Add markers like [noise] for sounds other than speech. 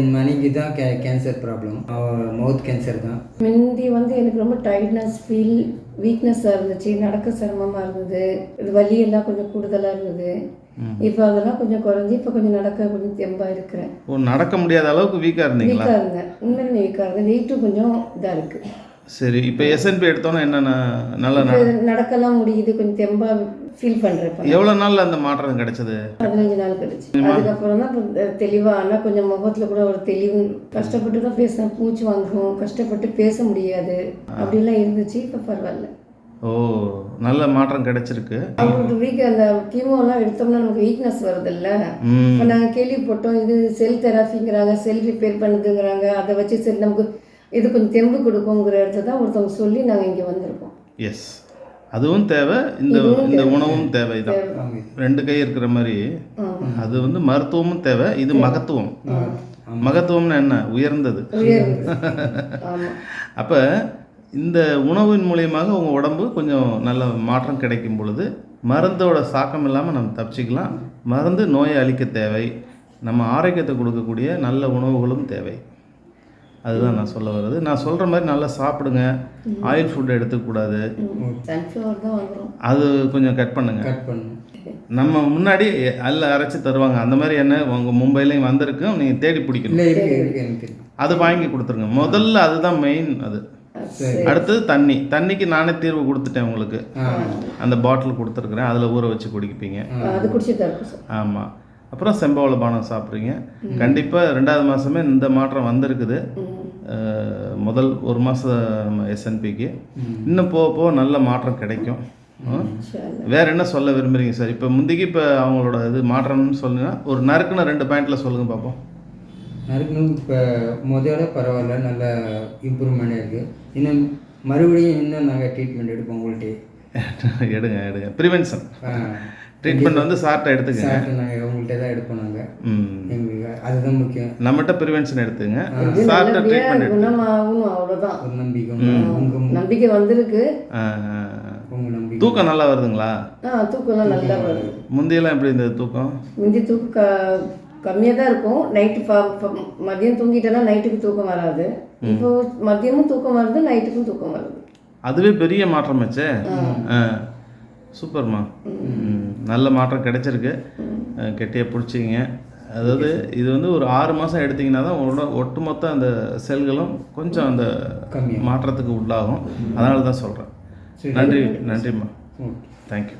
என் மனைவி தான் கே கேன்சர் ப்ராப்ளம் மவுத் கேன்சர் தான். முந்தி வந்து எனக்கு ரொம்ப டயர்ட்னஸ் ஃபீல் வீக்னஸாக இருந்துச்சு நடக்க சிரமமாக இருந்தது. இது வலியெல்லாம் கொஞ்சம் கூடுதலாக இருந்தது. இப்போ அதெல்லாம் கொஞ்சம் குறைஞ்சி இப்போ கொஞ்சம் நடக்க கொஞ்சம் தெம்பாக இருக்கிறேன். ஓ நடக்க முடியாத அளவுக்கு வீக்காக இருந்தீங்களா? வீக்காக இருந்தேன். உண்மையிலே வீக்காக இருந்தேன். வெயிட்டும் கொஞ்சம் இதாக இருக்குது சரி இப்போ எஸ்என்பி எடுத்தோன்னே என்னென்ன நல்லா நட நடக்கலாம் முடியுது கொஞ்சம் தெம்பாக ஃபீல் பண்ணுறேன் எவ்வளோ நாளில் அந்த மாற்றம் கிடைச்சது? பதினஞ்சு நாள் கழிச்சு அதுக்கப்புறம் தான் தெளிவாக ஆனால் கொஞ்சம் முகத்தில் கூட ஒரு தெளிவு கஷ்டப்பட்டு தான் பேசினேன் பூச்சி வாங்கும் கஷ்டப்பட்டு பேச முடியாது. அப்படிலாம் இருந்துச்சு இப்போ பரவாயில்ல. ஓ நல்ல மாற்றம் கிடைச்சிருக்கு. அவங்களுக்கு வீக் அந்த கீமோலாம் எடுத்தோம்னா நமக்கு வீக்னஸ் வருதுல்ல. ம். இப்போ நாங்கள் கேள்விப்பட்டோம் இது செல் தெராபிங்கிறாங்க செல் ரிப்பேர் பண்ணுதுங்கிறாங்க அதை வச்சு சரி நமக்கு இது கொஞ்சம் தெம்பு கொடுக்குங்கிற இடத்துல தான் ஒருத்தவங்க சொல்லி நாங்கள் இங்கே வந்திருக்கோம். எஸ் அதுவும் தேவை இந்த இந்த உணவும் தேவைதான் ரெண்டு கை இருக்கிற மாதிரி அது வந்து மருத்துவமும் தேவை இது மகத்துவம். மகத்துவம்னா என்ன? உயர்ந்தது. [laughs] அப்போ இந்த உணவின் மூலியமாக உங்கள் உடம்பு கொஞ்சம் நல்ல மாற்றம் கிடைக்கும் பொழுது மருந்தோட சாக்கம் இல்லாமல் நம்ம தப்பிச்சிக்கலாம். மருந்து நோயை அழிக்க தேவை. நம்ம ஆரோக்கியத்தை கொடுக்கக்கூடிய நல்ல உணவுகளும் தேவை. அதுதான் நான் சொல்ல வர்றது. நான் சொல்கிற மாதிரி நல்லா சாப்பிடுங்க. ஆயில் ஃபுட் எடுத்துக்கூடாது. அது கொஞ்சம் கட் பண்ணுங்க. கட் நம்ம முன்னாடி அல்ல அரைச்சி தருவாங்க. அந்த மாதிரி எண்ணெய் உங்கள் மும்பையிலையும் வந்திருக்கும் நீங்கள் தேடி பிடிக்கணும். அது வாங்கி கொடுத்துருங்க. முதல்ல அதுதான் மெயின் அது. அடுத்தது தண்ணி. தண்ணிக்கு நானே தீர்வு கொடுத்துட்டேன் உங்களுக்கு. அந்த பாட்டில் கொடுத்துருக்குறேன். அதில் ஊற வச்சு குடிப்பீங்க. ஆமாம் அப்புறம் செம்பவள பானம் சாப்பிட்றீங்க. கண்டிப்பாக ரெண்டாவது மாதமே இந்த மாற்றம் வந்திருக்குது. முதல் ஒரு மாதம் எஸ்என்பிக்கு இன்னும் போக போக நல்ல மாற்றம் கிடைக்கும். வேற என்ன சொல்ல விரும்புறீங்க சார்? இப்போ முந்திக்கு இப்போ அவங்களோட இது மாற்றம்னு சொல்லுங்கன்னா ஒரு நறுக்குன்னு ரெண்டு பாயிண்ட்ல சொல்லுங்க பார்ப்போம் நறுக்கணும் இப்போ முதல்ல பரவாயில்ல நல்ல இம்ப்ரூவ்மெண்ட் இருக்குது இன்னும் மறுபடியும் இன்னும் நாங்கள் ட்ரீட்மெண்ட் எடுப்போம் உங்கள்கிட்ட எடுங்க எடுங்க. ப்ரிவென்ஷன் ட்ரீட்மெண்ட் வந்து சார்ட்டை எடுத்துக்கங்க. நாங்கள் உங்கள்கிட்ட தான் எடுப்போம் நாங்கள் எங்களுக்கு அதுதான் முக்கியம். நம்மகிட்ட ப்ரிவென்ஷன் எடுத்துங்க சார்ட்டை ட்ரீட்மெண்ட் குணமாகணும் அவ்வளோதான் ஒரு நம்பிக்கை நம்பிக்கை வந்திருக்கு. தூக்கம் நல்லா வருதுங்களா? ஆ தூக்கம்லாம் நல்லா வருது. முந்தியெல்லாம் எப்படி இருந்தது தூக்கம்? முந்தி தூக்கம் கம்மியாக தான் இருக்கும். நைட்டு மதியம் தூங்கிட்டேன்னா நைட்டுக்கு தூக்கம் வராது. இப்போ மதியமும் தூக்கம் வருது நைட்டுக்கும் தூக்கம் வருது. அதுவே பெரிய மாற்றமாச்சே ஆ சூப்பர்மா. நல்ல மாற்றம் கிடைச்சிருக்கு. அஹ், கெட்டியா பிடிச்சிங்க அதாவது இது வந்து ஒரு ஆறு மாதம் எடுத்தீங்கன்னா தான் உங்களோட ஒட்டுமொத்த அந்த செல்களும் கொஞ்சம் அந்த. மாற்றத்துக்கு உள்ளாகும். அதனால தான் சொல்கிறேன் நன்றி நன்றிம்மா. தேங்க்யூ